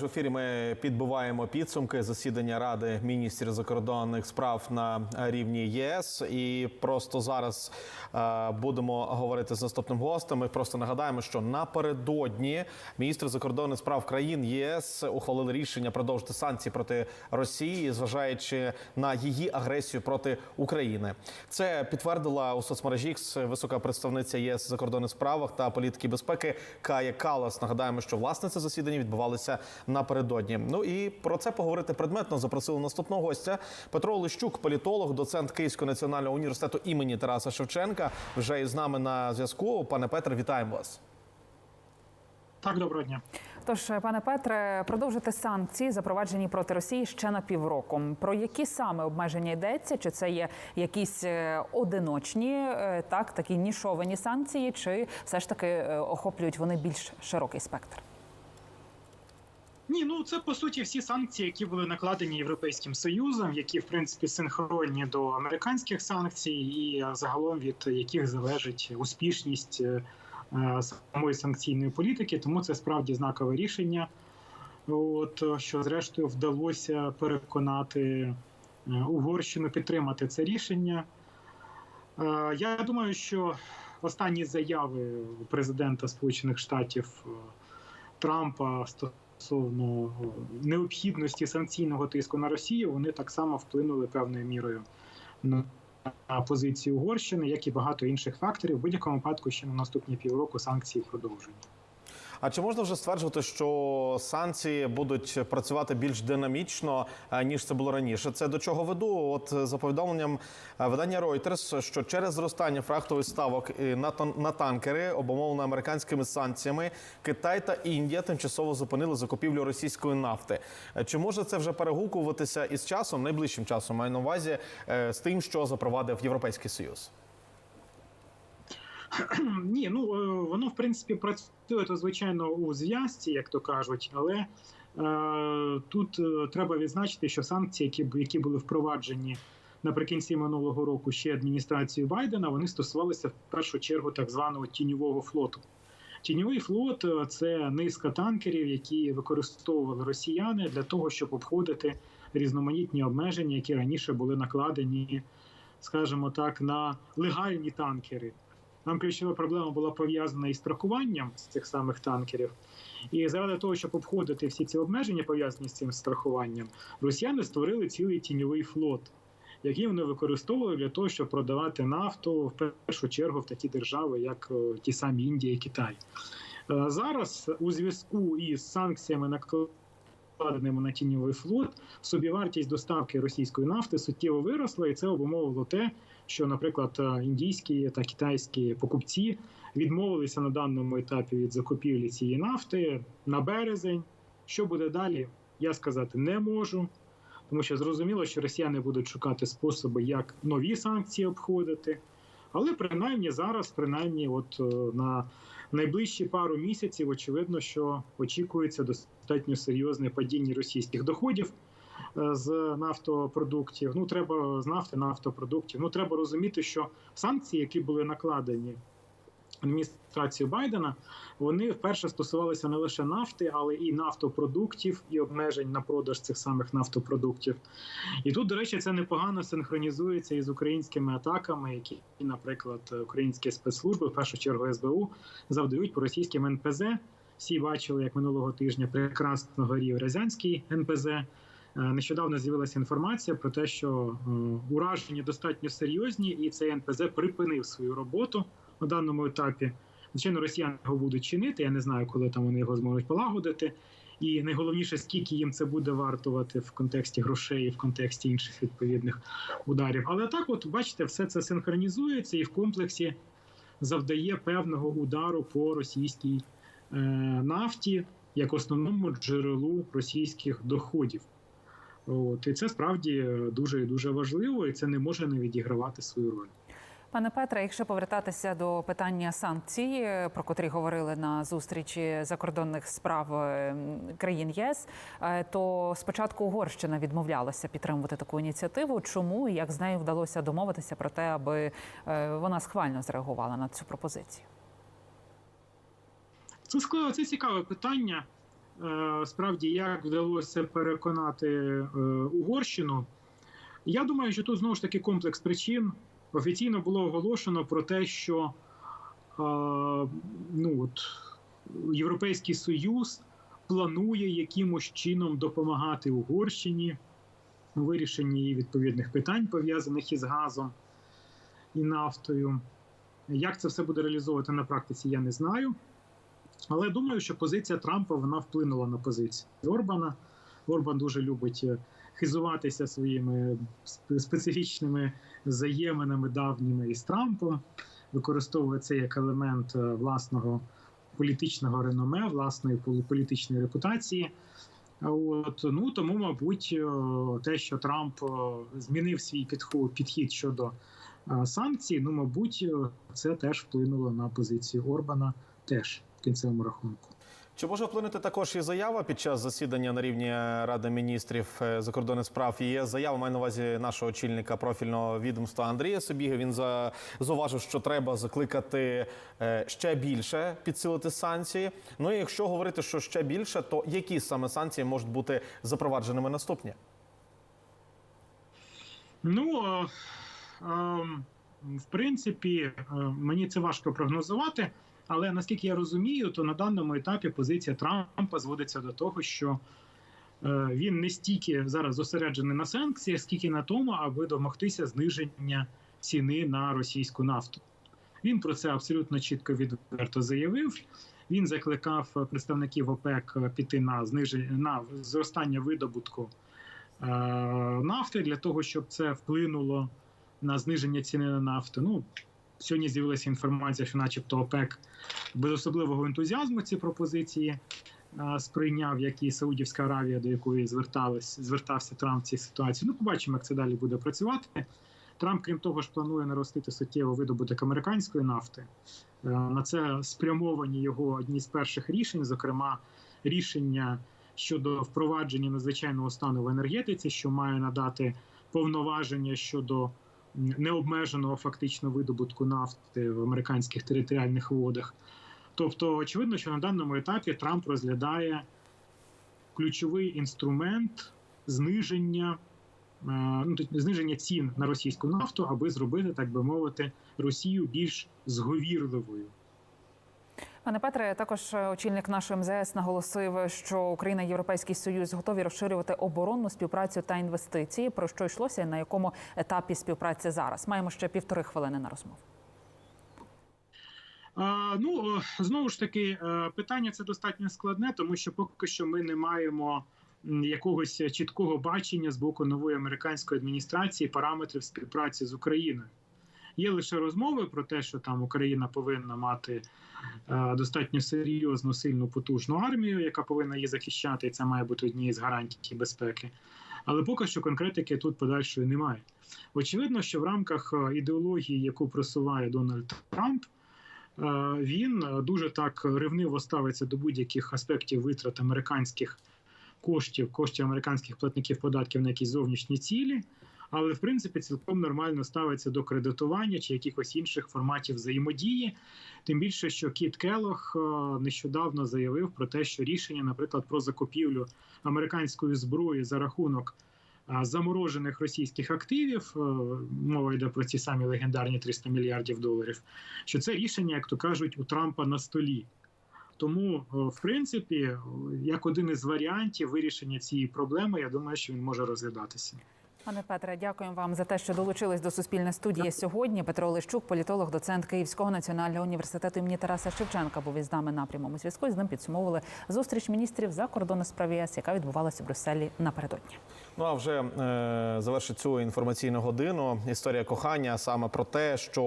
В ефірі ми підбиваємо підсумки засідання Ради міністрів закордонних справ на рівні ЄС. І просто зараз е, будемо говорити з наступним гостем. Ми просто нагадаємо, що напередодні міністри закордонних справ країн ЄС ухвалили рішення продовжити санкції проти Росії, зважаючи на її агресію проти України. Це підтвердила у соцмережі висока представниця ЄС закордонних справах та політики безпеки Кая Калас. Нагадаємо, що власне це засідання відбувалося напередодні. Ну і про це поговорити предметно запросили наступного гостя Петро Лищук, політолог, доцент Київського національного університету імені Тараса Шевченка. Вже із нами на зв'язку. Пане Петре, вітаємо вас. Так, доброго дня. Тож, пане Петре, продовжити санкції, запроваджені проти Росії ще на півроку. Про які саме обмеження йдеться? Чи це є якісь е, одиночні, е, так такі нішовані санкції, чи все ж таки е, охоплюють вони більш широкий спектр? Ні, ну це по суті всі санкції, які були накладені Європейським Союзом, які в принципі синхронні до американських санкцій, і е, загалом від яких залежить успішність е, е, самої санкційної політики. Тому це справді знакове рішення. От що зрештою вдалося переконати Угорщину підтримати це рішення. Я думаю, що останні заяви президента Сполучених Штатів Трампа стосовно необхідності санкційного тиску на Росію, вони так само вплинули певною мірою на позицію Угорщини, як і багато інших факторів. В будь-якому випадку ще на наступні півроку санкції продовжують. А чи можна вже стверджувати, що санкції будуть працювати більш динамічно е, ніж це було раніше? Це до чого веду? От е, за повідомленням е, видання Reuters, що через зростання фрахтових ставок на танкери, обумовлено американськими санкціями, Китай та Індія тимчасово зупинили закупівлю російської нафти. Чи може це вже перегукуватися із часом, найближчим часом маю на увазі з тим, що запровадив Європейський Союз? Ні, ну е, воно в принципі працює то звичайно у зв'язці, як то кажуть, але е, тут е, треба відзначити, що санкції, які які були впроваджені наприкінці минулого року ще адміністрацією Байдена, вони стосувалися в першу чергу так званого тіньового флоту. Тіньовий флот е, це низка танкерів, які використовували росіяни для того, щоб обходити різноманітні обмеження, які раніше були накладені, скажімо так, на легальні танкери. Нам ключова проблема була пов'язана із страхуванням з цих самих танкерів. І заради того, щоб обходити всі ці обмеження, пов'язані з цим страхуванням, росіяни створили цілий тіньовий флот, який вони використовували для того, щоб продавати нафту в першу чергу в такі держави, як е, ті самі Індія і Китай. Е, Зараз у зв'язку із санкціями накладеними на тіньовий флот, собівартість доставки російської нафти суттєво виросла, і це обумовило те, що, наприклад, е, індійські та китайські покупці відмовилися на даному етапі від закупівлі цієї нафти на березень. Що буде далі, я сказати не можу, тому що зрозуміло, що росіяни будуть шукати способи, як нові санкції обходити. Але принаймні зараз, принаймні, от е, на найближчі пару місяців, очевидно, що очікується достатньо серйозне падіння російських доходів е, з нафтопродуктів. Ну треба з нафти нафтопродуктів. Ну треба розуміти, що санкції, які були накладені адміністрацією Байдена, вони вперше стосувалися не лише нафти, але і нафтопродуктів, і обмежень на продаж цих самих нафтопродуктів. І тут, до речі, це непогано синхронізується із українськими атаками, які, наприклад, українські спецслужби, в першу чергу СБУ, завдають по російським НПЗ. Всі бачили, як минулого тижня прекрасно горів Рязанський НПЗ. Е, Нещодавно з'явилася інформація про те, що е, ураження достатньо серйозні, і цей НПЗ припинив свою роботу на даному етапі. Звичайно, росіяни його будуть чинити. Я не знаю, коли там вони його зможуть полагодити. І найголовніше, скільки їм це буде вартувати в контексті грошей, в контексті інших відповідних ударів. Але так, от бачите, все це синхронізується і в комплексі завдає певного удару по російській нафті як основному джерелу російських доходів. От і це справді дуже і дуже важливо, і це не може не відігравати свою роль. Пане Петре, якщо повертатися до питання санкцій, е, про котрі говорили на зустрічі закордонних справ е, країн ЄС, е, то спочатку Угорщина відмовлялася підтримувати таку ініціативу. Чому як з нею вдалося домовитися про те, аби е, вона схвально зреагувала на цю пропозицію? Це складно, це цікаве питання. е, справді як вдалося переконати е, Угорщину. Я думаю, що тут знову ж таки комплекс причин. Офіційно було оголошено про те, що е, ну, от, Європейський Союз планує якимось чином допомагати Угорщині у вирішенні її відповідних питань, пов'язаних із газом і нафтою. Як це все буде реалізовувати на практиці, я не знаю. Але думаю, що позиція Трампа вона вплинула на позицію Орбана. Орбан дуже любить е, хизуватися своїми специфічними взаєминами давніми із Трампом, використовує це як елемент е, власного політичного реноме, власної політичної репутації. От ну тому, мабуть, е, те, що Трамп змінив свій підход, підхід щодо санкцій, ну мабуть, це теж вплинуло на позицію Орбана, теж кінцевому рахунку. Чи може вплинути також і заява під час засідання на рівні Ради міністрів е, закордонних справ? Є заява маю на увазі нашого очільника профільного відомства Андрія Собіга. Він за- зауважив, що треба закликати е, ще більше підсилити санкції. Ну і якщо говорити, що ще більше, то які саме санкції можуть бути запровадженими наступні? Ну е, е, в принципі, мені це важко прогнозувати. Але наскільки я розумію, то на даному етапі позиція Трампа зводиться до того, що е, він не стільки зараз зосереджений на санкціях, скільки на тому, аби домогтися зниження ціни на російську нафту. Він про це абсолютно чітко відверто заявив. Він закликав представників ОПЕК піти на зниження на зростання видобутку е, нафти для того, щоб це вплинуло на зниження ціни на нафту. Ну сьогодні з'явилася інформація, що, начебто, ОПЕК без особливого ентузіазму ці пропозиції сприйняв, як і Саудівська Аравія, до якої звертались, звертався Трамп в цій ситуації. Ну, побачимо, як це далі буде працювати. Трамп, крім того ж, планує наростити суттєво видобуток американської нафти. Е, На це спрямовані його одні з перших рішень, зокрема, рішення щодо впровадження надзвичайного стану в енергетиці, що має надати повноваження щодо необмеженого фактично видобутку нафти в американських територіальних водах. Тобто, очевидно, що на даному етапі Трамп розглядає ключовий інструмент зниження, е, ну, зниження цін на російську нафту, аби зробити, так би мовити, Росію більш зговірливою. Пане Петре, також е, очільник нашої МЗС наголосив, що Україна і Європейський Союз готові розширювати оборонну співпрацю та інвестиції. Про що йшлося і на якому етапі співпраці зараз? Маємо ще півтори хвилини на розмову. Ну е, знову ж таки, е, питання це достатньо складне, тому що поки що ми не маємо якогось чіткого бачення з боку нової американської адміністрації параметрів співпраці з Україною. Є лише розмови про те, що там Україна повинна мати е, достатньо серйозну, сильну, потужну армію, яка повинна її захищати, і це має бути однією з гарантій безпеки. Але поки що конкретики тут подальшої немає. Очевидно, що в рамках е, ідеології, яку просуває Дональд Трамп, Е, він е, дуже так ревниво ставиться до будь-яких аспектів витрат американських коштів, коштів американських платників податків на якісь зовнішні цілі, але в принципі цілком нормально ставиться до кредитування чи якихось інших форматів взаємодії. Тим більше, що Кіт Келох е, нещодавно заявив про те, що рішення, наприклад, про закупівлю американської зброї за рахунок заморожених російських активів, е, мова йде про ці самі легендарні 300 мільярдів доларів. Що це рішення, як то кажуть, у Трампа на столі. Тому, е, в принципі, е, як один із варіантів вирішення цієї проблеми, я думаю, що він може розглядатися. Пане Петре, дякуємо вам за те, що долучились до суспільної студії сьогодні. Петро Олещук, політолог, доцент Київського національного університету імені Тараса Шевченка, був із нами на прямому зв'язку. З ним підсумовували зустріч міністрів закордонних справ ЄС, яка відбувалася в Брюсселі напередодні. Ну а вже е, завершить цю інформаційну годину історія кохання саме про те, що